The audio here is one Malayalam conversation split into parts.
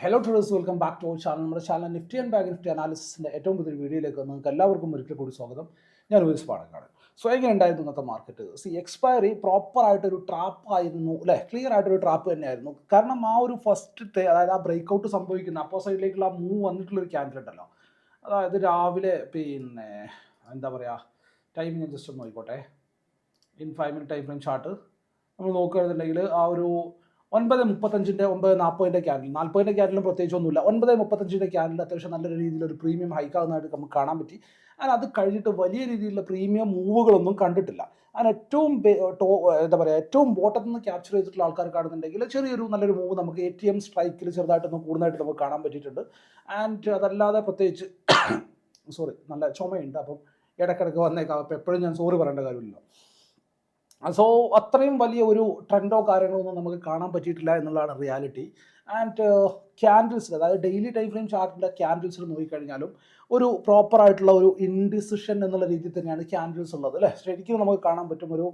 Hello traders welcome back to our channel നമ്മുടെ channel Nifty and bank Nifty അനാലിസിന്റെ ഏറ്റവും പുതിയ വീഡിയോയിലേക്ക് നിങ്ങൾക്ക് എല്ലാവർക്കും ഒരിക്കൽ കൂടി സ്വാഗതം. ഞാൻ ഒരു പാടക്കാട് സോ എങ്ങനെ ഉണ്ടായിരുന്നു ഇന്നത്തെ മാർക്കറ്റ് സി എക്സ്പയറി പ്രോപ്പറായിട്ടൊരു ആയിരുന്നു അല്ലേ? ക്ലിയർ ആയിട്ടൊരു ട്രാപ്പ് തന്നെയായിരുന്നു. കാരണം ആ ഒരു ഫസ്റ്റത്തെ അതായത് ആ ബ്രേക്ക് ഔട്ട് സംഭവിക്കുന്ന അപ്പോ സൈഡിലേക്കുള്ള മൂവ് വന്നിട്ടുള്ളൊരു ക്യാൻഡിൽ ഉണ്ടല്ലോ. അതായത് രാവിലെ പിന്നെ എന്താ പറയുക ടൈം ഞാൻ ജസ്റ്റ് ഒന്ന് നോക്കിക്കോട്ടെ. In five minute time frame chart നമ്മൾ നോക്കുകയാണെന്നുണ്ടെങ്കിൽ ആ ഒരു ഒൻപത് മുപ്പത്തഞ്ചിന്റെ ഒമ്പത് നാൽപ്പതിന്റെ ക്യാൻഡിൽ നാൽപ്പതിന്റെ ക്യാൻഡിലും പ്രത്യേകിച്ച് ഒന്നുമില്ല ഒൻപത് മുപ്പത്തഞ്ചിന്റെ ക്യാൻഡിൽ അത്യാവശ്യം നല്ല രീതിയിൽ ഒരു പ്രീമിയം ഹൈക്കാവുന്നതായിട്ട് നമുക്ക് കാണാൻ പറ്റി. അതിന് അത് കഴിഞ്ഞിട്ട് വലിയ രീതിയിലുള്ള പ്രീമിയം മൂവുകളൊന്നും കണ്ടിട്ടില്ല. അതിന് ഏറ്റവും ടോ എന്താ പറയുക ഏറ്റവും ബോട്ടത്തിൽ നിന്ന് ക്യാപ്ചർ ചെയ്തിട്ടുള്ള ആൾക്കാർ കാണുന്നുണ്ടെങ്കിൽ ചെറിയൊരു നല്ലൊരു മൂവ് നമുക്ക് എ ടി എം സ്ട്രൈക്കിൽ ചെറുതായിട്ടൊന്ന് കൂടുന്നതായിട്ട് നമുക്ക് കാണാൻ പറ്റിയിട്ടുണ്ട്. ആൻഡ് അതല്ലാതെ പ്രത്യേകിച്ച് സോറി നല്ല ചുമയുണ്ട്. അപ്പം ഇടയ്ക്കിടയ്ക്ക് വന്നേക്കാം. അപ്പം എപ്പോഴും ഞാൻ സോറി പറയേണ്ട കാര്യമില്ല സോ അത്രയും വലിയ ഒരു ട്രെൻഡോ കാര്യങ്ങളോ ഒന്നും നമുക്ക് കാണാൻ പറ്റിയിട്ടില്ല എന്നുള്ളതാണ് റിയാലിറ്റി ആൻഡ് ക്യാൻഡിൽസിൽ അതായത് ഡെയിലി ടൈം ഫ്രെയിം ചാർട്ടിന്റെ ക്യാൻഡിൽസിൽ നോക്കിക്കഴിഞ്ഞാലും ഒരു പ്രോപ്പർ ആയിട്ടുള്ള ഒരു ഇൻഡിസിഷൻ എന്നുള്ള രീതിയിൽ തന്നെയാണ് ക്യാൻഡിൽസ് ഉള്ളത് അല്ലേ? ശരിക്കും നമുക്ക് കാണാൻ പറ്റും ഒരു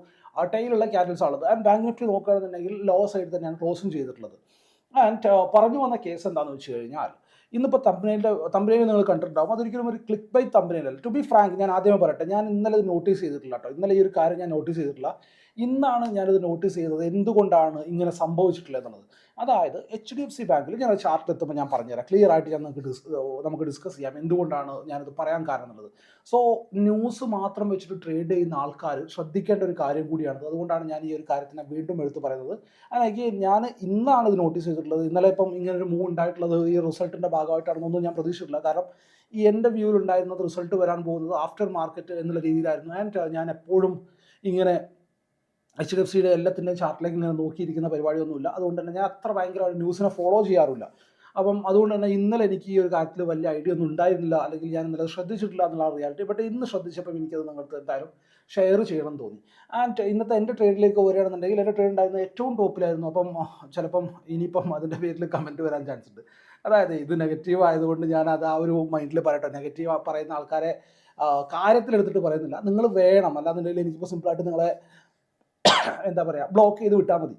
ടൈലുള്ള ക്യാൻഡിൽസ് ഉള്ളത് ആൻഡ് ബാങ്ക് നിഫ്റ്റി നോക്കുകയാണെന്നുണ്ടെങ്കിൽ ലോ സൈഡ് തന്നെയാണ് ക്ലോസും ചെയ്തിട്ടുള്ളത്. ആൻഡ് പറഞ്ഞു വന്ന കേസ് എന്താണെന്ന് വെച്ച് കഴിഞ്ഞാൽ ഇന്നിപ്പോൾ തമ്പനയിലെ തമ്പനയിൽ നിങ്ങൾ കണ്ടിട്ടുണ്ടാവും. അതൊരിക്കലും ഒരു ക്ലിക്ക് ബൈ തമ്പനയിലല്ല ടു ബി ഫ്രാങ്ക് ഞാൻ ആദ്യമേ പറയട്ടെ ഞാൻ ഇന്നലെ നോട്ടീസ് ചെയ്തിട്ടില്ല കേട്ടോ ഇന്നലെ ഈ ഒരു കാര്യം ഞാൻ നോട്ടീസ് ചെയ്തിട്ടില്ല. ഇന്നാണ് ഞാനിത് നോട്ടീസ് ചെയ്തത് എന്തുകൊണ്ടാണ് ഇങ്ങനെ സംഭവിച്ചിട്ടുള്ളത് എന്നുള്ളത്. അതായത് എച്ച് ഡി എഫ് സി ബാങ്കിൽ ഞാൻ ചാർട്ട് എത്തുമ്പോൾ ഞാൻ പറഞ്ഞുതരാം. ക്ലിയർ ആയിട്ട് ഞാൻ നമുക്ക് ഡിസ് നമുക്ക് ഡിസ്കസ് ചെയ്യാം എന്തുകൊണ്ടാണ് ഞാനിത് പറയാൻ കാരണം എന്നുള്ളത്. സോ ന്യൂസ് മാത്രം വെച്ചിട്ട് ട്രേഡ് ചെയ്യുന്ന ആൾക്കാർ ശ്രദ്ധിക്കേണ്ട ഒരു കാര്യം കൂടിയാണ് അതുകൊണ്ടാണ് ഞാൻ ഈ ഒരു കാര്യത്തിനെ വീണ്ടും എടുത്തു പറയുന്നത്. അതായത് ഞാൻ ഇന്നാണ് ഇത് നോട്ടീസ് ചെയ്തിട്ടുള്ളത്. ഇന്നലെ ഇപ്പം ഇങ്ങനെ ഒരു മൂവ് ഉണ്ടായിട്ടുള്ളത് ഈ റിസൾട്ടിന്റെ ഭാഗമായിട്ടാണെന്നൊന്നും ഞാൻ പ്രതീക്ഷിച്ചിട്ടില്ല. കാരണം ഈ എന്റെ വ്യൂവിൽ ഉണ്ടായിരുന്നത് റിസൾട്ട് വരാൻ പോകുന്നത് ആഫ്റ്റർ മാർക്കറ്റ് എന്നുള്ള രീതിയിലായിരുന്നു. ആൻഡ് ഞാൻ എപ്പോഴും ഇങ്ങനെ എച്ച് ഡി എഫ് സിയുടെ എല്ലാത്തിന്റെയും ചാർട്ടിലേക്ക് ഇങ്ങനെ നോക്കിയിരിക്കുന്ന പരിപാടിയൊന്നുമില്ല. അതുകൊണ്ട് തന്നെ ഞാൻ അത്ര ഭയങ്കരമായിട്ട് ന്യൂസിനെ ഫോളോ ചെയ്യാറില്ല. അപ്പം അതുകൊണ്ട് തന്നെ ഇന്നലെ എനിക്ക് ഈ ഒരു കാര്യത്തിൽ വലിയ ഐഡിയ ഒന്നും ഉണ്ടായിരുന്നില്ല. അല്ലെങ്കിൽ ഞാൻ ഇന്നലെ ശ്രദ്ധിച്ചിട്ടില്ല എന്നുള്ള റിയാലിറ്റി ബട്ട് ഇന്ന് ശ്രദ്ധിച്ചപ്പോൾ എനിക്കത് നിങ്ങൾക്ക് എന്തായാലും ഷെയർ ചെയ്യണം തോന്നി. ആൻഡ് ഇന്നത്തെ എന്റെ ട്രേഡിലേക്ക് വരികയാണെന്നുണ്ടെങ്കിൽ എന്റെ ട്രേഡ് ഉണ്ടായിരുന്ന ഏറ്റവും ടോപ്പിലായിരുന്നു അപ്പം ചിലപ്പം ഇനിയിപ്പം അതിന്റെ പേരിൽ കമന്റ് വരാൻ ചാൻസ് ഉണ്ട്. അതായത് ഇത് നെഗറ്റീവ് ആയതുകൊണ്ട് ഞാൻ അത് ആ ഒരു മൈൻഡിൽ പറയട്ടെ. നെഗറ്റീവ് പറയുന്ന ആൾക്കാരെ കാര്യത്തിലെടുത്തിട്ട് പറയുന്നില്ല. നിങ്ങൾ വേണം. അല്ലാന്നുണ്ടെങ്കിൽ എനിക്കിപ്പോൾ സിമ്പിളായിട്ട് നിങ്ങളെ എന്താ പറയുക ബ്ലോക്ക് ചെയ്ത് വിട്ടാൽ മതി.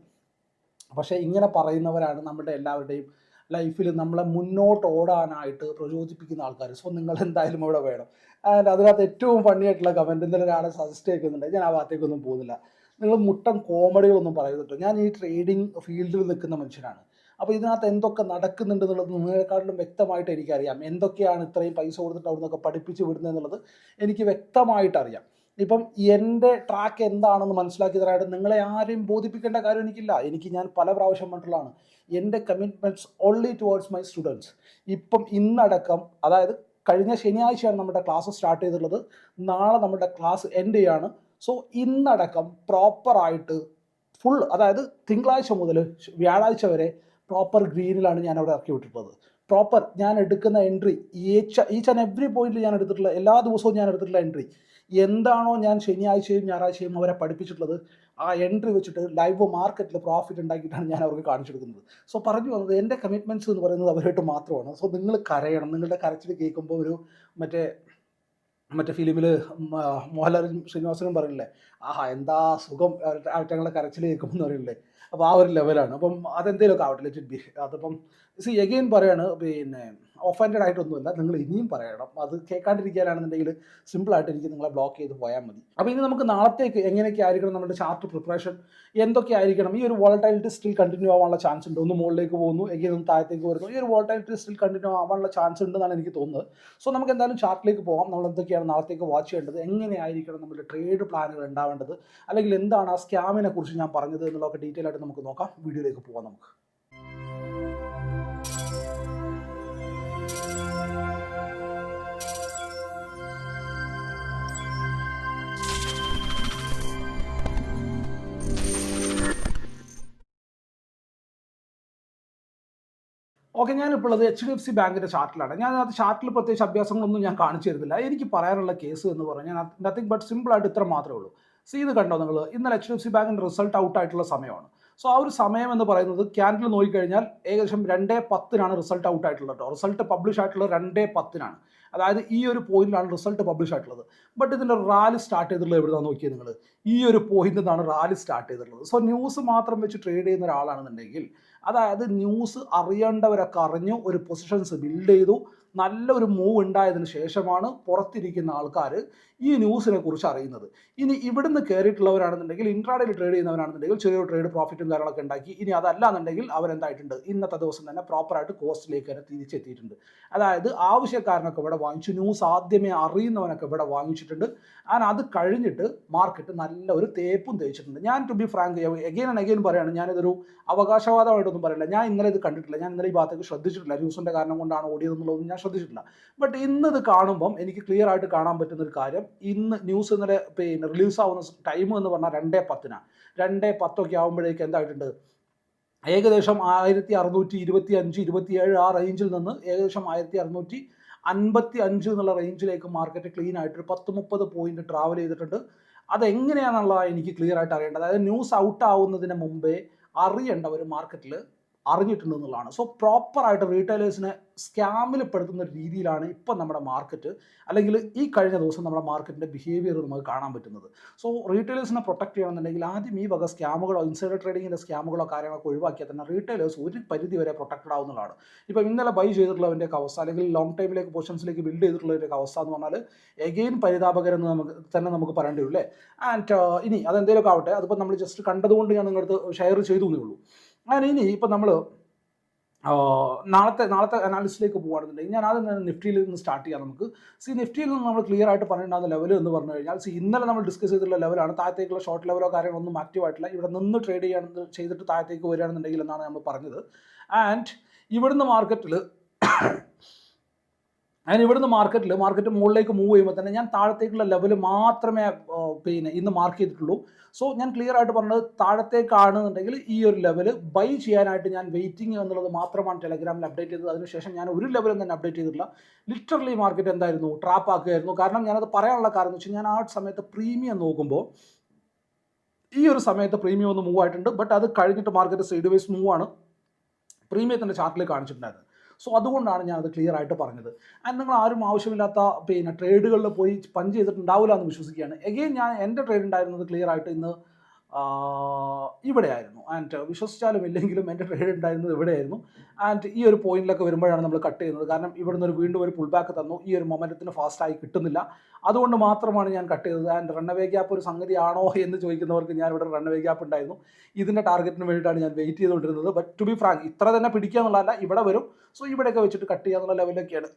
പക്ഷേ ഇങ്ങനെ പറയുന്നവരാണ് നമ്മുടെ എല്ലാവരുടെയും ലൈഫിൽ നമ്മളെ മുന്നോട്ട് ഓടാനായിട്ട് പ്രചോദിപ്പിക്കുന്ന ആൾക്കാർ. സോ നിങ്ങൾ എന്തായാലും ഇവിടെ വേണം. ആൻഡ് അതിനകത്ത് ഏറ്റവും ഫണ്ണി ആയിട്ടുള്ള കമന്റ് ഇന്നലെ ഒരാളെ സജസ്റ്റ് ചെയ്യുന്നുണ്ട്. ഞാൻ ആ ഭാഗത്തേക്കൊന്നും പോകുന്നില്ല. നിങ്ങൾ മുട്ടൻ കോമഡികളൊന്നും പറയുന്നുണ്ടോ ഞാൻ ഈ ട്രേഡിംഗ് ഫീൽഡിൽ നിൽക്കുന്ന മനുഷ്യനാണ്. അപ്പോൾ ഇതിനകത്ത് എന്തൊക്കെ നടക്കുന്നുണ്ട് എന്നുള്ളത് നിങ്ങളെക്കാട്ടിലും വ്യക്തമായിട്ട് എനിക്കറിയാം. എന്തൊക്കെയാണ് ഇത്രയും പൈസ കൊടുത്തിട്ട് അവിടെ നിന്നൊക്കെ പഠിപ്പിച്ച് വിടുന്നത് എന്നുള്ളത് എനിക്ക് വ്യക്തമായിട്ട് അറിയാം ഇപ്പം എന്റെ ട്രാക്ക് എന്താണെന്ന് മനസ്സിലാക്കി തരാനായിട്ട് നിങ്ങളെ ആരെയും ബോധിപ്പിക്കേണ്ട കാര്യം എനിക്കില്ല. എനിക്ക് ഞാൻ പല പ്രാവശ്യം പറഞ്ഞിട്ടുള്ളതാണ്. എന്റെ commitments only towards my students ഇപ്പം ഇന്നടക്കം അതായത് കഴിഞ്ഞ ശനിയാഴ്ചയാണ് നമ്മുടെ ക്ലാസ് സ്റ്റാർട്ട് ചെയ്തിട്ടുള്ളത്. നാളെ നമ്മുടെ ക്ലാസ് എൻഡ് ചെയ്യാണ്. സോ ഇന്നടക്കം പ്രോപ്പറായിട്ട് ഫുൾ അതായത് തിങ്കളാഴ്ച മുതൽ വ്യാഴാഴ്ച വരെ പ്രോപ്പർ ഗ്രീനിലാണ് ഞാൻ അവിടെ ഇറക്കി വിട്ടിട്ടുള്ളത്. പ്രോപ്പർ ഞാൻ എടുക്കുന്ന entry each each and every പോയിന്റിൽ ഞാൻ എടുത്തിട്ടുള്ള എല്ലാ ദിവസവും ഞാൻ എടുത്തിട്ടുള്ള എൻട്രി എന്താണോ ഞാൻ ശനിയാഴ്ചയും ഞായറാഴ്ചയും അവരെ പഠിപ്പിച്ചിട്ടുള്ളത് ആ എൻട്രി വെച്ചിട്ട് ലൈവ് മാർക്കറ്റിൽ പ്രോഫിറ്റ് ഉണ്ടാക്കിയിട്ടാണ് ഞാൻ അവർക്ക് കാണിച്ചു കൊടുക്കുന്നത് സോ പറഞ്ഞു വന്നത് എന്റെ കമ്മിറ്റ്മെന്റ്സ് എന്ന് പറയുന്നത് അവരായിട്ട് മാത്രമാണ്. സോ നിങ്ങൾ കരയണം. നിങ്ങളുടെ കരച്ചിൽ കേൾക്കുമ്പോൾ ഒരു മറ്റേ മറ്റേ ഫിലിമിൽ മോഹൻലാലും ശ്രീനിവാസനും പറയില്ലേ ആഹാ എന്താ സുഖം? അവറ്റങ്ങളുടെ കരച്ചിൽ എന്ന് പറയില്ലേ അപ്പോൾ ആ ഒരു ലെവലാണ് അപ്പം അതെന്തേലുമൊക്കെ ആവട്ടെ ലെറ്റ് ബി അതിപ്പം സി എഗെയിൻ പറയാണ് പിന്നെ ഒഫൻഡഡ് ആയിട്ടൊന്നുമില്ല. നിങ്ങൾ ഇനിയും പറയണം. അത് കേൾക്കാണ്ടിരിക്കാനാണെന്നുണ്ടെങ്കിൽ സിമ്പിളായിട്ട് എനിക്ക് നിങ്ങളെ ബ്ലോക്ക് ചെയ്ത് പോയാൽ മതി. അപ്പോൾ ഇനി നമുക്ക് നാളത്തേക്ക് എങ്ങനെയൊക്കെ ആയിരിക്കണം നമ്മുടെ ചാർട്ട് പ്രിപ്പറേഷൻ എന്തൊക്കെ ആയിരിക്കണം? ഈ ഒരു വോളറ്റൈലിറ്റി സ്റ്റിൽ കണ്ടിന്യൂ ആവാനുള്ള ചാൻസ് ഉണ്ട്. ഒന്ന് മുകളിലേക്ക് പോകുന്നു. എങ്കിൽ ഒന്ന് താഴത്തേക്ക് വരുന്നു. ഈ ഒരു വോളറ്റൈലിറ്റി സ്റ്റിൽ കണ്ടിന്യൂ ആവാനുള്ള ചാൻസ് ഉണ്ടെന്നാണ് എനിക്ക് തോന്നുന്നത്. സോ നമുക്ക് എന്തായാലും ചാർട്ടിലേക്ക് പോകാം. നമ്മൾ എന്തൊക്കെയാണ് നാളത്തേക്ക് വാച്ച് ചെയ്യേണ്ടത്? എങ്ങനെയായിരിക്കണം നമ്മുടെ ട്രേഡ് പ്ലാനുകൾ ഉണ്ടാവേണ്ടത്? അല്ലെങ്കിൽ എന്താണ് ആ സ്കാമിനെ കുറിച്ച് ഞാൻ പറഞ്ഞത് എന്നുള്ളതൊക്കെ ഡീറ്റെയിൽ ആയിട്ട് നമുക്ക് നോക്കാം. വീഡിയോയിലേക്ക് പോകാം നമുക്ക്. ഓക്കെ ഞാനിപ്പോൾ ഉള്ളത് എച്ച് ഡി എഫ് സി ബാങ്കിന്റെ ചാർട്ടിലാണ്. ഞാൻ അത് ചാർട്ടിൽ പ്രത്യേകിച്ച് അഭ്യാസങ്ങളൊന്നും ഞാൻ കാണിച്ചു തരുന്നില്ല എനിക്ക് പറയാനുള്ള കേസ് എന്ന് പറഞ്ഞാൽ നത്തിങ് ബട്ട് സിമ്പിളായിട്ട് ഇത്ര മാത്രമേ ഉള്ളൂ. സി ഇത് കണ്ടോ നിങ്ങൾ ഇന്നലെ എച്ച് ഡി എഫ് സി ബാങ്കിന്റെ റിസൾട്ട് ഔട്ട് ആയിട്ടുള്ള സമയമാണ്. സോ ആ ഒരു സമയം എന്ന് പറയുന്നത് ക്യാൻഡിൽ നോക്കിക്കഴിഞ്ഞാൽ ഏകദേശം രണ്ടേ പത്തിനാണ് റിസൾട്ട് ഔട്ട് ആയിട്ടുള്ളത് കേട്ടോ. റിസൾട്ട് പബ്ലിഷ് ആയിട്ടുള്ള രണ്ടേ പത്തിനാണ്. അതായത് ഈ ഒരു പോയിന്റിലാണ് റിസൾട്ട് പബ്ലിഷ് ആയിട്ടുള്ളത്. ബട്ട് ഇതിന്റെ റാലി സ്റ്റാർട്ട് ചെയ്തിട്ടുള്ളത് എവിടെയാണ് നോക്കിയത് നിങ്ങൾ? ഈ ഒരു പോയിന്റിൽ നിന്നാണ് റാലി സ്റ്റാർട്ട് ചെയ്തിട്ടുള്ളത്. സോ ന്യൂസ് മാത്രം വെച്ച് ട്രേഡ് ചെയ്യുന്ന ഒരാളാണെന്നുണ്ടെങ്കിൽ അതായത് ന്യൂസ് അറിയേണ്ടവരൊക്കെ അറിഞ്ഞു ഒരു പൊസിഷൻസ് ബിൽഡ് ചെയ്തു. നല്ലൊരു മൂവ് ഉണ്ടായതിനു ശേഷമാണ് പുറത്തിരിക്കുന്ന ആൾക്കാർ ഈ ന്യൂസിനെ കുറിച്ച് അറിയുന്നത്. ഇനി ഇവിടുന്ന് കയറിയിട്ടുള്ളവരാണെന്നുണ്ടെങ്കിൽ ഇൻട്രാഡേയിൽ ട്രേഡ് ചെയ്യുന്നവരാണെന്നുണ്ടെങ്കിൽ ചെറിയൊരു ട്രേഡ് പ്രോഫിറ്റും കാര്യങ്ങളൊക്കെ ഉണ്ടാക്കി. ഇനി അതല്ല എന്നുണ്ടെങ്കിൽ അവരെന്തായിട്ടുണ്ട്? ഇന്നത്തെ ദിവസം തന്നെ പ്രോപ്പറായിട്ട് കോസ്റ്റിലേക്ക് തന്നെ തിരിച്ചെത്തിയിട്ടുണ്ട്. അതായത് ആവശ്യക്കാരനൊക്കെ ഇവിടെ വാങ്ങിച്ചു ന്യൂസ് ആദ്യമേ അറിയുന്നവനൊക്കെ ഇവിടെ വാങ്ങിച്ചിട്ടുണ്ട്. ആൻഡ് അത് കഴിഞ്ഞിട്ട് മാർക്കറ്റ് നല്ല ഒരു തേപ്പും തേച്ചിട്ടുണ്ട്. ഞാൻ to be frank again and again പറയുകയാണ് ഞാനിതൊരു അവകാശവാദമായിട്ടൊന്നും പറയില്ല. ഞാൻ ഇന്നലെ ഇത് കണ്ടിട്ടില്ല. ഞാൻ ഇന്നലെ ഈ ഭാഗത്തേക്ക് ശ്രദ്ധിച്ചിട്ടില്ല. ന്യൂസിന്റെ കാരണം കൊണ്ടാണ് ഓടിയതെന്നുള്ളതൊന്നും ഞാൻ ശ്രദ്ധിച്ചിട്ടില്ല. ബട്ട് ഇന്ന് ഇത് കാണുമ്പം എനിക്ക് ക്ലിയർ ആയിട്ട് കാണാൻ പറ്റുന്ന ഒരു കാര്യം ഇന്ന് ന്യൂസ് ഇന്നലെ പിന്നെ റിലീസ് ആവുന്ന ടൈം എന്ന് പറഞ്ഞാൽ രണ്ടേ പത്തിനാണ് രണ്ടേ പത്തൊക്കെ ആകുമ്പോഴേക്ക് എന്തായിട്ടുണ്ട്? ഏകദേശം ആയിരത്തി അറുന്നൂറ്റി ഇരുപത്തി അഞ്ച് ഇരുപത്തിയേഴ് ആ റേഞ്ചിൽ നിന്ന് ഏകദേശം ആയിരത്തി അറുന്നൂറ്റി അൻപത്തി അഞ്ച് എന്നുള്ള റേഞ്ചിലേക്ക് മാർക്കറ്റ് ക്ലീൻ ആയിട്ട് ഒരു പത്ത് മുപ്പത് പോയിന്റ് ട്രാവൽ ചെയ്തിട്ടുണ്ട്. അതെങ്ങനെയാണെന്നുള്ളതാണ് എനിക്ക് ക്ലിയർ ആയിട്ട് അറിയേണ്ടത്. അതായത് ന്യൂസ് ഔട്ട് ആവുന്നതിന് മുമ്പേ അറിയേണ്ട ഒരു മാർക്കറ്റിൽ അറിഞ്ഞിട്ടുണ്ട് എന്നുള്ളതാണ് സോ പ്രോപ്പറായിട്ട് റീറ്റെയിലേഴ്സിനെ സ്കാമിൽ പെടുത്തുന്ന രീതിയിലാണ് ഇപ്പം നമ്മുടെ മാർക്കറ്റ് അല്ലെങ്കിൽ ഈ കഴിഞ്ഞ ദിവസം നമ്മുടെ മാർക്കറ്റിന്റെ ബിഹേവിയർ നമുക്ക് കാണാൻ പറ്റുന്നത്. സോ റീറ്റെയിലേഴ്സിനെ പ്രൊട്ടക്ട് ചെയ്യണമെന്നുണ്ടെങ്കിൽ ആദ്യം ഈ വക സ്കാമുകളോ ഇൻസൈഡർ ട്രേഡിങ്ങിന്റെ സ്കാമുകളോ കാര്യങ്ങളൊക്കെ ഒഴിവാക്കിയാൽ തന്നെ റീറ്റെയിലേഴ്സ് ഒരു പരിധി വരെ പ്രൊട്ടക്റ്റഡ് ആവുന്നതാണ്. ഇപ്പം ഇന്നലെ ബൈ ചെയ്തിട്ടുള്ളവന്റെ അവസ്ഥ അല്ലെങ്കിൽ ലോങ് ടൈമിലേക്ക് പൊസിഷൻസിലേക്ക് ബിൽഡ് ചെയ്തിട്ടുള്ളതിന്റെ അവസ്ഥ എന്ന് പറഞ്ഞാൽ എഗെയിൻ പരിതാപകരെന്ന് നമുക്ക് തന്നെ നമുക്ക് പറയേണ്ടി അല്ലേ? ആൻഡ് ഇനി അതെന്തെങ്കിലുമൊക്കെ ആവട്ടെ അതിപ്പോൾ നമ്മൾ ജസ്റ്റ് കണ്ടതുകൊണ്ട് ഞാൻ നിങ്ങളടുത്ത് ഷെയർ ചെയ്തു എന്നേ ഉള്ളൂ. അങ്ങനെ ഇനി ഇപ്പം നമ്മൾ നാളത്തെ നാളത്തെ അനാലിസിലേക്ക് പോകുകയാണെന്നുണ്ടെങ്കിൽ ഞാൻ ആദ്യം തന്നെ നിഫ്റ്റിയിൽ നിന്ന് സ്റ്റാർട്ട് ചെയ്യാം നമുക്ക്. സി നിഫ്റ്റിയിൽ നിന്ന് നമ്മൾ ക്ലിയർ ആയിട്ട് പറഞ്ഞിട്ടുണ്ടാകുന്ന ലെവൽ എന്ന് പറഞ്ഞു കഴിഞ്ഞാൽ സി ഇന്നലെ നമ്മൾ ഡിസ്കസ് ചെയ്തിട്ടുള്ള ലെവലാണ് താഴത്തേക്കുള്ള ഷോർട്ട് ലെവലോ കാര്യങ്ങളൊന്നും ആക്റ്റീവ് ഇവിടെ നിന്ന് ട്രേഡ് ചെയ്യാണെന്ന് ചെയ്തിട്ട് താഴത്തേക്ക് വരികയാണെന്നുണ്ടെങ്കിൽ എന്നാണ് നമ്മൾ പറഞ്ഞത്. ആൻഡ് ഇവിടുന്ന് മാർക്കറ്റിൽ ഞാൻ ഇവിടുന്ന് മാർക്കറ്റിൽ മാർക്കറ്റ് മുകളിലേക്ക് മൂവ് ചെയ്യുമ്പോൾ തന്നെ ഞാൻ താഴത്തേക്കുള്ള ലെവൽ മാത്രമേ പിന്നെ ഇന്ന് മാർക്ക് ചെയ്തിട്ടുള്ളൂ. സോ ഞാൻ ക്ലിയർ ആയിട്ട് പറഞ്ഞത് താഴത്തേക്കാണെന്നുണ്ടെങ്കിൽ ഈ ഒരു ലെവൽ ബൈ ചെയ്യാനായിട്ട് ഞാൻ വെയിറ്റിംഗ് എന്നുള്ളത് മാത്രമാണ് ടെലഗ്രാമിൽ അപ്ഡേറ്റ് ചെയ്തത്. അതിനുശേഷം ഞാൻ ഒരു ലെവലും തന്നെ അപ്ഡേറ്റ് ചെയ്തിട്ടില്ല. ലിറ്ററലി മാർക്കറ്റ് എന്തായിരുന്നു? ട്രാപ്പ് ആക്കുകയായിരുന്നു കാരണം ഞാനത് പറയാനുള്ള കാരണം എന്ന് വെച്ചാൽ ഞാൻ ആ സമയത്ത് പ്രീമിയം നോക്കുമ്പോൾ ഈ ഒരു സമയത്ത് പ്രീമിയം ഒന്ന് മൂവ് ആയിട്ടുണ്ട്. ബട്ട് അത് കഴിഞ്ഞിട്ട് മാർക്കറ്റ് സൈഡ് വൈസ് മൂവ് ആണ് പ്രീമിയത്തിന്റെ ചാർട്ടിൽ കാണിച്ചിട്ടുണ്ടായിരുന്നു സോ അതുകൊണ്ടാണ് ഞാൻ അത് ക്ലിയർ ആയിട്ട് പറഞ്ഞത്. ആൻഡ് നിങ്ങൾ ആരും ആവശ്യമില്ലാത്ത പിന്നെ ട്രേഡുകളിൽ പോയി പഞ്ച് ചെയ്തിട്ടുണ്ടാവില്ല എന്ന് വിശ്വസിക്കുകയാണ്. എഗെയിൻ ഞാൻ എന്റെ ട്രേഡ് ഉണ്ടായിരുന്നത് ക്ലിയർ ആയിട്ട് ഇന്ന് ഇവിടെയായിരുന്നു. ആൻഡ് വിശ്വസിച്ചാലും ഇല്ലെങ്കിലും എന്റെ ട്രേഡ് ഉണ്ടായിരുന്നത് ഇവിടെയായിരുന്നു. ആൻഡ് ഈ ഒരു പോയിന്റിലൊക്കെ വരുമ്പോഴാണ് നമ്മൾ കട്ട് ചെയ്യുന്നത്. കാരണം ഇവിടുന്ന് ഒരു വീണ്ടും ഒരു പുൾ ബാക്ക് തന്നു. ഈ ഒരു മൊമെന്റത്തിന് ഫാസ്റ്റായി കിട്ടുന്നില്ല. അതുകൊണ്ട് മാത്രമാണ് ഞാൻ കട്ട് ചെയ്തത്. ആൻഡ് റണ്ണവേ ഗ്യാപ്പ് ഒരു സംഗതിയാണോ എന്ന് ചോദിക്കുന്നവർക്ക് ഞാൻ ഇവിടെ റണ്ണവേ ഗ്യാപ്പ് ഉണ്ടായിരുന്നു. ഇതിന്റെ ടാർഗറ്റിന് വേണ്ടിയിട്ടാണ് ഞാൻ വെയിറ്റ് ചെയ്തുകൊണ്ടിരുന്നത്. ബട്ട് ടു ബി ഫ്രാങ്ക് ഇത്ര തന്നെ പിടിക്കുക എന്നുള്ളതല്ല ഇവിടെ വരും. സോ ഇവിടെയൊക്കെ വെച്ചിട്ട് കട്ട് ചെയ്യുക എന്നുള്ള ലെവലിലൊക്കെയാണ്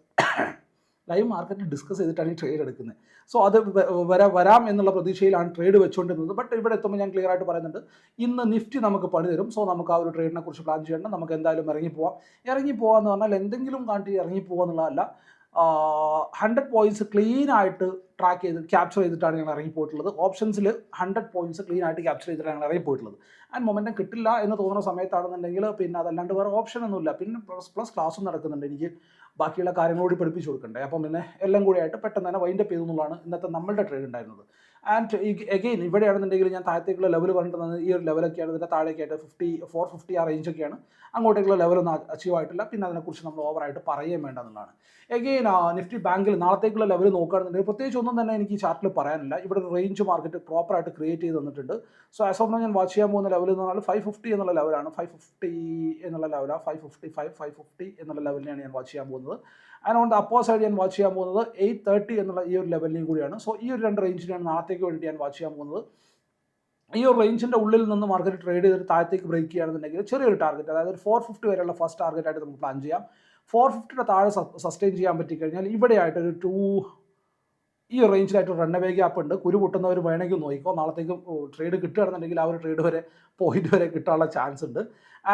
ലൈവ് മാർക്കറ്റിൽ ഡിസ്കസ് ചെയ്തിട്ടാണ് ഈ ട്രേഡ് എടുക്കുന്നത്. സോ അത് വരാ വരാം എന്നുള്ള പ്രതീക്ഷയിലാണ് ട്രേഡ് വെച്ചുകൊണ്ടിരുന്നത് ബട്ട് ഇവിടെ എത്തുമ്പോൾ ഞാൻ ക്ലിയർ ആയിട്ട് പറയുന്നുണ്ട് ഇന്ന് നിഫ്റ്റി നമുക്ക് പണി തരും. സോ നമുക്ക് ആ ഒരു ട്രേഡിനെ കുറിച്ച് പ്ലാൻ ചെയ്യണം നമുക്ക് എന്തായാലും ഇറങ്ങി പോവാം. ഇറങ്ങി പോകാമെന്ന് പറഞ്ഞാൽ എന്തെങ്കിലും കാണിച്ച് ഇറങ്ങി പോകുക എന്നുള്ളതല്ല ഹൺഡ്രഡ് പോയിന്റ്സ് ക്ലീൻ ആയിട്ട് ട്രാക്ക് ചെയ്ത് ക്യാപ്ചർ ചെയ്തിട്ടാണ് ഞങ്ങൾ ഇറങ്ങിപ്പോയിട്ടുള്ളത്. ഓപ്ഷൻസിൽ ഹൺഡ്രഡ് പോയിന്റ്സ് ക്ലീൻ ആയിട്ട് ക്യാപ്ചർ ചെയ്തിട്ടാണ് ഞങ്ങൾ ഇറങ്ങിപ്പോയിട്ടുള്ളത്. ആൻഡ് മൊമെന്റം കിട്ടില്ല എന്ന് തോന്നുന്ന സമയത്താണെന്നുണ്ടെങ്കിൽ പിന്നെ അതല്ലാണ്ട് വേറെ ഓപ്ഷൻ ഒന്നുമില്ല പിന്നെ പ്ലസ് പ്ലസ് ക്ലാസ്സും നടക്കുന്നുണ്ട്. എനിക്ക് ബാക്കിയുള്ള കാര്യങ്ങളോട് പഠിപ്പിച്ചു കൊടുക്കണ്ടേ. അപ്പം പിന്നെ എല്ലാം കൂടി ആയിട്ട് പെട്ടെന്ന് തന്നെ വൈൻഡപ്പ് ചെയ്തു എന്നുള്ളതാണ് ഇന്നത്തെ നമ്മളുടെ ട്രേഡ് ഉണ്ടായിരുന്നത്. ആൻഡ് എഗെയിൻ ഇവിടെയാണെന്നുണ്ടെങ്കിൽ ഞാൻ താഴത്തേക്കുള്ള ലെവൽ പറഞ്ഞിട്ടുള്ളത് ഈ ഒരു ലെവലൊക്കെയാണ് ഇതിന്റെ താഴേക്കായിട്ട് ഫിഫ്റ്റി ഫോർ ഫിഫ്റ്റി ആ റേഞ്ചൊക്കെയാണ് അങ്ങോട്ടേക്കുള്ള ലെവലൊന്നും അച്ചീവ് ആയിട്ടില്ല. പിന്നെ അതിനെക്കുറിച്ച് നമ്മൾ ഓവറായിട്ട് പറയുകയും വേണ്ട എന്നുള്ളതാണ്. എഗെയിൻ നിഫ്റ്റി ബാങ്കിൽ നാളത്തേക്കുള്ള ലെവൽ നോക്കുകയാണെന്നുണ്ടെങ്കിൽ പ്രത്യേകിച്ച് ഒന്നും തന്നെ എനിക്ക് ഈ ചാർട്ടിൽ പറയാനില്ല. ഇവിടെ ഒരു റേഞ്ച് മാർക്കറ്റ് പ്രോപ്പറായിട്ട് ക്രിയേറ്റ് ചെയ്ത് തന്നിട്ടുണ്ട്. സോ ആസ് ഓഫ് ഞാൻ വാച്ച് ചെയ്യാൻ പോകുന്ന ലെവൽ എന്ന് പറഞ്ഞാൽ ഫൈവ് ഫിഫ്റ്റി എന്നുള്ള ലെവലാണ് ഫൈവ് ഫിഫ്റ്റി എന്നുള്ള ലെവലാണ് five fifty five five fifty എന്നുള്ള ലെവലിനെയാണ് ഞാൻ വാച്ച് ചെയ്യാൻ പോകുന്നത്. ആൻഡ് ഓൺ അപ്പോ സൈഡ് ഞാൻ വാച്ച് ചെയ്യാൻ പോകുന്നത് എയ്റ്റ് തേർട്ടി എന്നുള്ള ഈ ഒരു ലെവലിൽ കൂടിയാണ്. സോ ഈ ഒരു രണ്ട് റേഞ്ചിനാണ് നാളത്തേക്ക് വേണ്ടി ഞാൻ വാച്ച് ചെയ്യാൻ പോകുന്നത്. ഈ ഒരു റേഞ്ചിന്റെ ഉള്ളിൽ നിന്ന് മാർക്കറ്റ് ട്രേഡ് ചെയ്തിട്ട് താഴത്തേക്ക് ബ്രേക്ക് ചെയ്യുകയാണെന്നുണ്ടെങ്കിൽ ചെറിയൊരു ടാർഗറ്റ് അതായത് ഒരു ഫോർ ഫിഫ്റ്റി വരെയുള്ള ഫസ്റ്റ് ടാർഗറ്റ് ആയിട്ട് നമുക്ക് പ്ലാൻ ചെയ്യാം. ഫോർ ഫിഫ്റ്റിയുടെ താഴെ സസ്റ്റെയിൻ ചെയ്യാൻ പറ്റിക്കഴിഞ്ഞാൽ ഇവിടെയായിട്ട് ഒരു ടു ഈ റേഞ്ചിലായിട്ട് റണ്ണവേ ഗ്യാപ്പ് ഉണ്ട്. കുരു പൊട്ടുന്നവർ വേണമെങ്കിൽ നോക്കിക്കോ. നാളത്തേക്ക് ട്രേഡ് കിട്ടുകയാണെന്നുണ്ടെങ്കിൽ ആ ഒരു ട്രേഡ് വരെ പോയിന്റ് വരെ കിട്ടാനുള്ള ചാൻസ് ഉണ്ട്.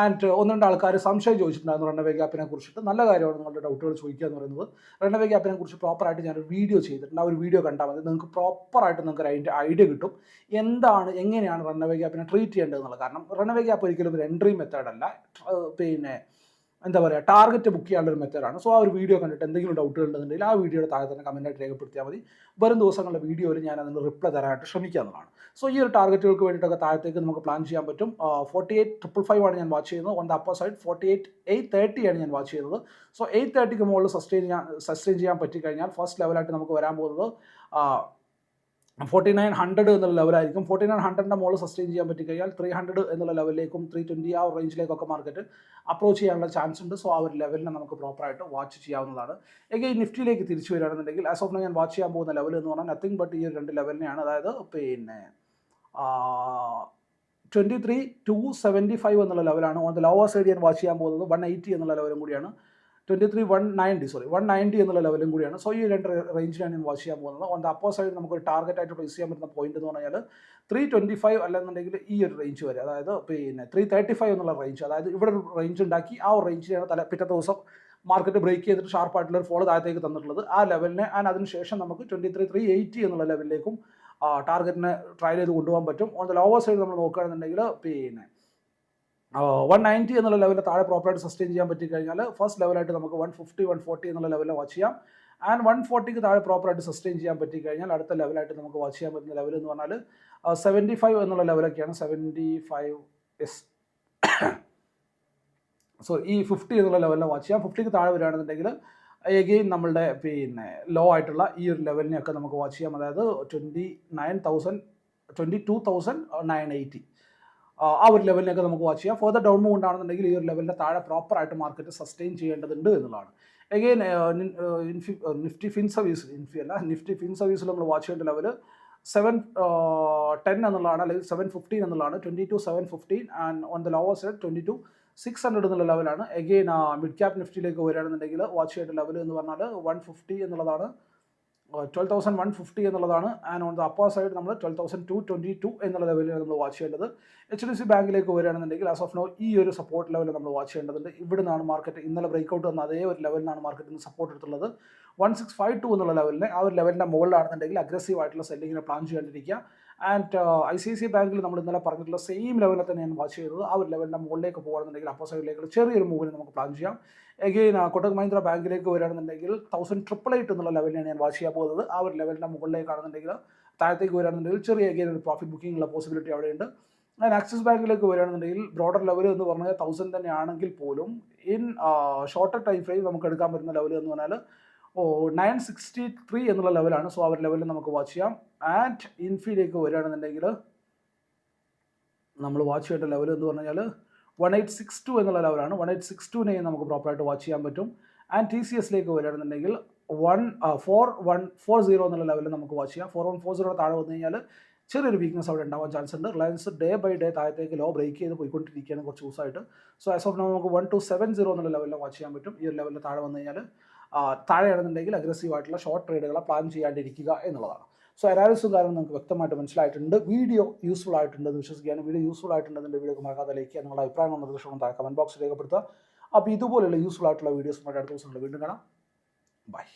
ആൻഡ് ഒന്ന് രണ്ട് ആൾക്കാർ സംശയം ചോദിച്ചിട്ടുണ്ടായിരുന്നു റണ്ണവേ ഗ്യാപ്പിനെ കുറിച്ചിട്ട്. നല്ല കാര്യമാണ് നിങ്ങളുടെ ഡൗട്ടുകൾ ചോദിക്കുക എന്ന് പറയുന്നത്. റണ്ണവേ ഗ്യാപ്പിനെ കുറിച്ച് പ്രോപ്പറായിട്ട് ഞാനൊരു വീഡിയോ ചെയ്തിട്ടുണ്ട്. ആ ഒരു വീഡിയോ കണ്ടാൽ മതി. നിങ്ങൾക്ക് പ്രോപ്പറായിട്ട് നിങ്ങൾക്ക് അതിന്റെ ഐഡിയ കിട്ടും. എന്താണ് എങ്ങനെയാണ് റണ്ണവേ ഗ്യാപ്പിനെ ട്രീറ്റ് ചെയ്യേണ്ടതെന്നുള്ളത് കാരണം. റണ്ണവേ ഗ്യാപ്പ് ഒരിക്കലും ഒരു എൻട്രി മെത്തേഡല്ല പിന്നെ എന്താ പറയുക ടാർഗറ്റ് ബുക്ക് ചെയ്യാനുള്ള ഒരു മെത്തേഡാണ് സോ ആ ഒരു വീഡിയോ കണ്ടിട്ട് എന്തെങ്കിലും ഡൗട്ടുകൾ ഉണ്ടെന്നുണ്ടെങ്കിൽ ആ വീഡിയോയുടെ താഴെ തന്നെ കമന്റായിട്ട് രേഖപ്പെടുത്തിയാൽ മതി. വരും ദിവസങ്ങളുടെ വീഡിയോയിൽ ഞാൻ അതിന് റിപ്ലൈ തരാനായിട്ട് ശ്രമിക്കാവുന്നതാണ്. സോ ഈ ഒരു ടാർഗറ്റുകൾക്ക് വേണ്ടിയിട്ടൊക്കെ താഴത്തേക്ക് നമുക്ക് പ്ലാൻ ചെയ്യാൻ പറ്റും. ഫോർട്ടി എയ്റ്റ് ട്രിപ്പിൾ ഫൈവ് ആണ് ഞാൻ വാച്ച് ചെയ്യുന്നത്. On the upper side forty eight eight thirty ആണ് ഞാൻ വാച്ച് ചെയ്യുന്നത്. സോ എയ്റ്റ് തേർട്ടിക്ക് മുകളിൽ സസ്റ്റെയിൻ സസ്റ്റെയിൻ ചെയ്യാൻ പറ്റിക്കഴിഞ്ഞാൽ ഫസ്റ്റ് ലെവലായിട്ട് നമുക്ക് വരാൻ പോകുന്നത് ഫോർട്ടി നയൻ ഹൺഡ്രഡ് എന്നുള്ള ലെവലായിരിക്കും. ഫോർട്ടി നയൻ ഹൺഡ്രഡിന്റെ മുകളിൽ സസ്റ്റെയിൻ ചെയ്യാൻ പറ്റിക്കഴിഞ്ഞാൽ ത്രീ ഹൺഡ്രഡ് എന്നുള്ള ലെവലിലേക്കും ത്രീ ട്വന്റി ആ റേഞ്ചിലേക്കൊക്കെ മാർക്കറ്റ് അപ്രോച്ച് ചെയ്യാനുള്ള ചാൻസ് ഉണ്ട്. സോ ആ ഒരു ലെവലിനെ നമുക്ക് പ്രോപ്പറായിട്ട് വാച്ച് ചെയ്യാവുന്നതാണ്. എഗെയിൻ നിഫ്റ്റിയിലേക്ക് തിരിച്ചു വരികയാണെന്നുണ്ടെങ്കിൽ ആസ് ഓഫ് ഞാൻ വാച്ച് ചെയ്യാൻ പോകുന്ന ലെവൽ എന്ന് പറഞ്ഞാൽ നത്തിങ് ബട്ട് ഈ ഒരു രണ്ട് ലെവലിനെയാണ് അതായത് പിന്നെ twenty three two seventy five എന്നുള്ള ലെവലാണ് ഓൺ ദ ലോവർ സൈഡ് ഞാൻ വാച്ച് ചെയ്യാൻ പോകുന്നത് വൺ എയ്റ്റി എന്നുള്ള ലെവലും കൂടിയാണ്. Twenty three one ninety sorry one ninety എന്നുള്ള ലെവലും കൂടിയാണ്. സോ ഈ രണ്ട് റേഞ്ചിലാണ് ഞാൻ വാച്ച് ചെയ്യാൻ പോകുന്നത്. ഓൺ ദ അപ്പോ സൈഡ് നമുക്ക് ഒരു ടാർഗറ്റ് ആയിട്ട് പ്ലേസ് ചെയ്യാൻ പറ്റുന്ന പോയിന്റ് എന്ന് പറഞ്ഞാൽ ത്രീ ട്വന്റി ഫൈവ് അല്ലെന്നുണ്ടെങ്കിൽ ഈ ഒരു റേഞ്ച് വരെ അതായത് പിന്നെ ത്രീ തേർട്ടി ഫൈവ് എന്നുള്ള റേഞ്ച് അതായത് ഇവിടെ ഒരു റേഞ്ച് ഉണ്ടാക്കി ആ ഒരു റേഞ്ചിലാണ് തല പിറ്റത്തെ ദിവസം മാർക്കറ്റ് ബ്രേക്ക് ചെയ്തിട്ട് ഷാർപ്പായിട്ടുള്ള ഒരു ഫോൾ താഴത്തേക്ക് തന്നിട്ടുള്ളത്. ആ ലെവലിനെ ആൻഡ് അതിന് ശേഷം നമുക്ക് ട്വന്റി ത്രീ ത്രീ എയ്റ്റി എന്നുള്ള ലെവലിലേക്കും ടാർഗറ്റിനെ ട്രയൽ ചെയ്ത് കൊണ്ടുപോകാൻ പറ്റും. ഓൺ ദ ലോവർ സൈഡ് നമ്മൾ നോക്കുകയാണെന്നുണ്ടെങ്കിൽ പിന്നെ വൺ നയന്റി എന്നുള്ള ലെവലിൽ താഴെ പ്രോപ്പറായിട്ട് സസ്റ്റെയിൻ ചെയ്യാൻ പറ്റി കഴിഞ്ഞാൽ ഫസ്റ്റ് ലെവലായിട്ട് നമുക്ക് വൺ ഫിഫ്റ്റി വൺ ഫോർട്ടി എന്നുള്ള ലെവലിൽ വാച്ച് ചെയ്യാം. ആൻഡ് വൺ ഫോർട്ടിക്ക് താഴെ പ്രോപ്പറായിട്ട് സസ്റ്റെയിൻ ചെയ്യാൻ പറ്റി കഴിഞ്ഞാൽ അടുത്ത ലെവലായിട്ട് നമുക്ക് വാച്ച് ചെയ്യാൻ പറ്റുന്ന ലെവൽ എന്ന് പറഞ്ഞാൽ സെവന്റി ഫൈവ് എന്നുള്ള ലെവലൊക്കെയാണ് സെവന്റി ഫൈവ് എസ് സോ ഈ ഫിഫ്റ്റി എന്നുള്ള ലെവലിൽ വാച്ച് ചെയ്യാം. ഫിഫ്റ്റിക്ക് താഴെ വരികയാണെന്നുണ്ടെങ്കിൽ എഗെയിൻ നമ്മളുടെ പിന്നെ ലോ ആയിട്ടുള്ള ഈ ഒരു ലെവലിനെയൊക്കെ നമുക്ക് വാച്ച് ചെയ്യാം. അതായത് twenty nine thousand twenty two thousand nine eighty ആ ഒരു ലെവലിനൊക്കെ നമുക്ക് വാച്ച് ചെയ്യാം. ഫോർദർ ഡൗൺ മൂവ് ഉണ്ടാണെന്നുണ്ടെങ്കിൽ ഈ ഒരു ലെവലിന്റെ താഴെ പ്രോപ്പറായിട്ട് മാർക്കറ്റ് സസ്റ്റെയിൻ ചെയ്യേണ്ടതുണ്ട് എന്നുള്ളതാണ്. Again Nifty fin service Infy അല്ല നിഫ്റ്റി ഫിൻ സർവീസിൽ നമ്മൾ വാച്ച് ചെയ്യേണ്ട ലെവൽ സെവൻ ടെൻ എന്നുള്ളതാണ് അല്ലെങ്കിൽ സെവൻ ഫിഫ്റ്റീൻ എന്നുള്ളതാണ്. Twenty two seven fifteen and on the lower side twenty two six hundred എന്നുള്ള ലെവലാണ് എഗെയിൻ മിഡ് ക്യാപ് നിഫ്റ്റിയിലേക്ക് വരികയാണെന്നുണ്ടെങ്കിൽ വാച്ച് ചെയ്യേണ്ട ലെവൽ എന്ന് പറഞ്ഞാൽ വൺ ഫിഫ്റ്റി എന്നുള്ളതാണ്. ട്വൽവ് തൗസൻഡ് വൺ ഫിഫ്റ്റി എന്നുള്ളതാണ്. And on the upper side നമ്മൾ twelve thousand two twenty two എന്നുള്ള ലെവലിൽ നമ്മൾ വാച്ച് ചെയ്യേണ്ടത്. എച്ച് ഡി സി ബാങ്കിലേക്ക് വരികയാണെന്നുണ്ടെങ്കിൽ ആസ് ഓഫ് നോ ഈ ഒരു സപ്പോർട്ട് ലെവൽ നമ്മൾ വാച്ച് ചെയ്യേണ്ടതുണ്ട്. ഇവിടെ നിന്നാണ് മാർക്കറ്റ് ഇന്നലെ ബ്രേക്ക്ഔട്ട് വന്ന അതേ ഒരു ലെവലിനാണ് മാർക്കറ്റിന് സപ്പോർട്ട് എടുത്തുള്ളത്. വൺ സിക്സ് ഫൈവ് ടു എന്നുള്ള ലെവലിനെ ആ ഒരു ലെവലിന്റെ മുകളിലാണെന്നുണ്ടെങ്കിൽ അഗ്രസീവ് ആയിട്ടുള്ള സെല്ലിങ്ങിനെ പ്ലാൻ ചെയ്യാണ്ടിരിക്കുക. ആൻഡ് ഐ സി സി ബാങ്കിൽ നമ്മൾ ഇന്നലെ പറഞ്ഞിട്ടുള്ള സെയിം ലെവലിൽ തന്നെ ഞാൻ വാച്ച് ചെയ്തത്. ആ ഒരു ലെവലിന്റെ മുകളിലേക്ക് പോകുകയാണെന്നുണ്ടെങ്കിൽ അപ്പർ സൈഡിലേക്ക് ചെറിയൊരു മൂവിന് നമുക്ക് പ്ലാൻ ചെയ്യാം. എഗെയിൻ കൊട്ടക് മഹീന്ദ്ര ബാങ്കിലേക്ക് വരികയാണെന്നുണ്ടെങ്കിൽ തൗസൻഡ് ട്രിപ്പിൾ എയ്റ്റ് എന്നുള്ള ലെവലിനാണ് ഞാൻ വാച്ച് ചെയ്യാൻ പോകുന്നത്. ആ ഒരു ലെവലിന്റെ മുകളിലേക്കാണെന്നുണ്ടെങ്കിൽ താഴത്തേക്ക് വരികയാണെന്നുണ്ടെങ്കിൽ ചെറിയ എഗെയിൻ ഒരു പ്രോഫിറ്റ് ബുക്കിംഗ് ഉള്ള പോസിബിലിറ്റി അവിടെയുണ്ട്. ഞാൻ ആക്സിസ് ബാങ്കിലേക്ക് വരികയാണെന്നുണ്ടെങ്കിൽ ബ്രോഡർ ലെവൽ എന്ന് പറഞ്ഞാൽ തൗസൻഡ് തന്നെ ആണെങ്കിൽ പോലും ഇൻ ഷോർട്ടർ ടൈം ഫ്രെയിം നമുക്ക് എടുക്കാൻ പറ്റുന്ന ലെവൽ എന്ന് പറഞ്ഞാൽ ഓ നയൻ സിക്സ്റ്റി ത്രീ എന്നുള്ള ലെവലാണ് സോ ആ ഒരു ലെവലിൽ നമുക്ക് വാച്ച് ചെയ്യാം. ആൻഡ് ഇൻഫിയിലേക്ക് വരികയാണെന്നുണ്ടെങ്കിൽ നമ്മൾ വാച്ച് ചെയ്യേണ്ട ലെവൽ എന്ന് പറഞ്ഞാൽ വൺ എയ്റ്റ് സിക്സ് ടു എന്നുള്ള ലെവലാണ് വൺ എയ്റ്റ് സിക്സ് ടുവിനെയും നമുക്ക് പ്രോപ്പറായിട്ട് വാച്ച് ചെയ്യാൻ പറ്റും. ആൻഡ് ടി സി എസിലേക്ക് വരികയാണെന്നുണ്ടെങ്കിൽ one four one four zero എന്നുള്ള ലെവലിൽ നമുക്ക് വാച്ച് ചെയ്യാം. ഫോർ വൺ ഫോർ സീറോ താഴെ വന്നു കഴിഞ്ഞാൽ ചെറിയൊരു വീക്ക്നെസ് അവിടെ ഉണ്ടാവാൻ ചാൻസ് ഉണ്ട്. റിലയൻസ് ഡേ ബൈ ഡേ താഴത്തേക്ക് ലോ ബ്രേക്ക് ചെയ്ത് പോയിക്കൊണ്ടിരിക്കുകയാണ് കുറച്ച് ദിവസമായിട്ട്. സോ ആസ് ഓഫ് നമുക്ക് വൺ ടു സെവൻ സീറോ എന്നുള്ള ലെവലിൽ വാച്ച് ചെയ്യാൻ പറ്റും. ഈ ഒരു ലെവലിൽ താഴെ വന്നു കഴിഞ്ഞാൽ താഴെയാണെന്നുണ്ടെങ്കിൽ അഗ്രസീവ് ആയിട്ടുള്ള ഷോർട്ട് ട്രേഡുകളെ പ്ലാൻ ചെയ്യാണ്ടിരിക്കുക എന്നുള്ളതാണ്. സോ അനാലിസും കാരണം നമുക്ക് വ്യക്തമായിട്ട് മനസ്സിലായിട്ടുണ്ട്. വീഡിയോ യൂസ്ഫുൾ ആയിട്ടുണ്ടെന്ന് വിശ്വസിക്കുകയാണ്. വീഡിയോ യൂസ്ഫുൾ ആയിട്ടുണ്ടെന്ന് വീഡിയോ മറക്കാതെ ലൈക്ക് ചെയ്യുക നിങ്ങളുടെ അഭിപ്രായങ്ങൾ നിർദ്ദേശങ്ങളും താഴെ കമന്റ് ബോക്സിൽ രേഖപ്പെടുത്തുക. അപ്പോൾ ഇതുപോലെയുള്ള യൂസ്ഫുൾ ആയിട്ടുള്ള വീഡിയോസുമായിട്ട് അടുത്ത ദിവസങ്ങളിൽ വീണ്ടും കാണാം. ബൈ